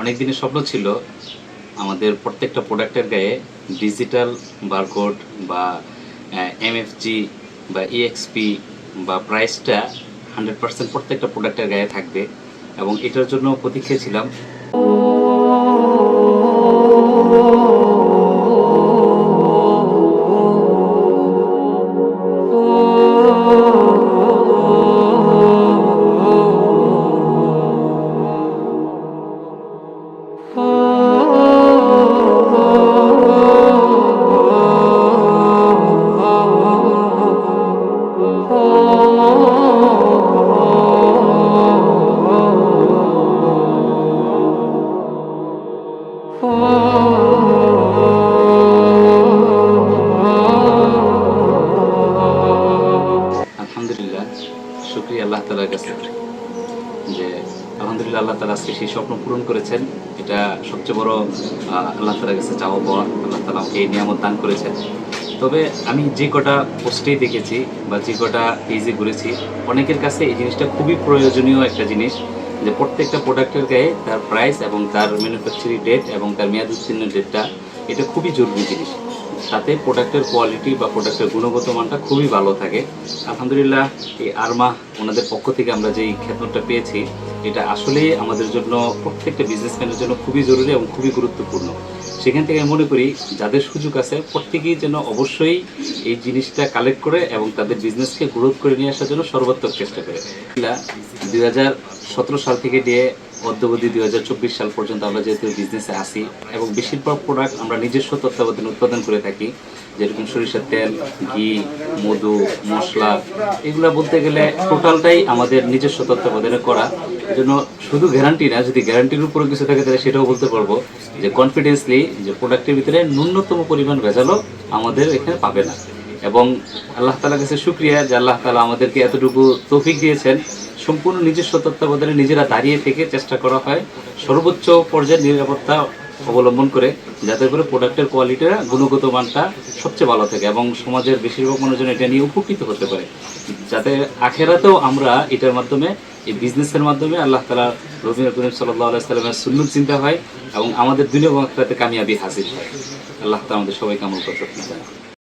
অনেক দিনের স্বপ্ন ছিল আমাদের প্রত্যেকটা প্রোডাক্টের গায়ে ডিজিটাল বারকোড বা এমএফজি বা ইএক্সপি বা প্রাইসটা হান্ড্রেড পার্সেন্ট প্রত্যেকটা প্রোডাক্টের গায়ে থাকবে এবং এটার জন্য প্রতীক্ষা ছিলাম। আলহামদুলিল্লাহ শুক্রিয়া আল্লাহ তালার কাছে। যে আলহামদুলিল্লাহ, আল্লাহ তালা আজকে সেই স্বপ্ন পূরণ করেছেন। এটা সবচেয়ে বড় আল্লাহ তালার কাছে চাওয়া পাওয়া আল্লাহ তালা আমাকে এই নিয়ামত দান করেছেন। তবে আমি যে কটা পোস্টেই দেখেছি বা যে কটা পেজে ঘুরেছি, অনেকের কাছে এই জিনিসটা খুবই প্রয়োজনীয় একটা জিনিস যে প্রত্যেকটা প্রোডাক্টের গায়ে তার প্রাইস এবং তার ম্যানুফ্যাকচারিং ডেট এবং তার মেয়াদ উত্তীর্ণ ডেটটা এটা খুবই জরুরি জিনিস। তাতে প্রোডাক্টের কোয়ালিটি বা প্রোডাক্টের গুণগত মানটা খুবই ভালো থাকে। আলহামদুলিল্লাহ, এই আরমা ওনাদের পক্ষ থেকে আমরা যেই খ্যাতনটা পেয়েছি, এটা আসলেই আমাদের জন্য, প্রত্যেকটা বিজনেসম্যানের জন্য খুবই জরুরি এবং খুবই গুরুত্বপূর্ণ। সেখান থেকে আমি মনে করি, যাদের সুযোগ আছে, প্রত্যেকেই যেন অবশ্যই এই জিনিসটা কালেক্ট করে এবং তাদের বিজনেসকে গ্রোথ করে নিয়ে আসার জন্য সর্বাত্মক চেষ্টা করে। দুই হাজার সতেরো সাল থেকে নিয়ে অদ্যবধি দুই হাজার চব্বিশ সাল পর্যন্ত আমরা যেহেতু বিজনেসে আসি এবং বেশিরভাগ প্রোডাক্ট আমরা নিজস্ব তত্ত্বাবধানে উৎপাদন করে থাকি, যেরকম সরিষার তেল, ঘি, মধু, মশলা, এগুলো বলতে গেলে টোটালটাই আমাদের নিজস্ব তত্ত্বাবধানে করা। জন্য শুধু গ্যারান্টি না, যদি গ্যারান্টির উপরে কিছু থাকে তাহলে সেটাও বলতে পারব যে কনফিডেন্সলি যে প্রোডাক্টের ভিতরে ন্যূনতম পরিমাণ ভেজালও আমাদের এখানে পাবে না। এবং আল্লাহ তালার কাছে শুক্রিয়া যে আল্লাহ তালা আমাদেরকে এতটুকু তৌফিক দিয়েছেন সম্পূর্ণ নিজস্ব তত্ত্বাবধানে নিজেরা দাঁড়িয়ে থেকে চেষ্টা করা হয়। সর্বোচ্চ পর্যায়ে নিরাপত্তা অবলম্বন করে যাতে করে প্রোডাক্টের কোয়ালিটিটা গুণগত মানটা সবচেয়ে ভালো থাকে এবং সমাজের বেশিরভাগ মানুষজন এটা নিয়ে উপকৃত হতে পারে। যাতে আখেরাতেও আমরা এটার মাধ্যমে, এই বিজনেসের মাধ্যমে আল্লাহ তালা রবিন করিম সাল্লাহ সাল্লামের সুন্নত চিন্তা হয় এবং আমাদের দুনিয়া আখেরাতে কামিয়াবি হাসিল হয়। আল্লাহ তালা আমাদের সবাইকে আমল করতে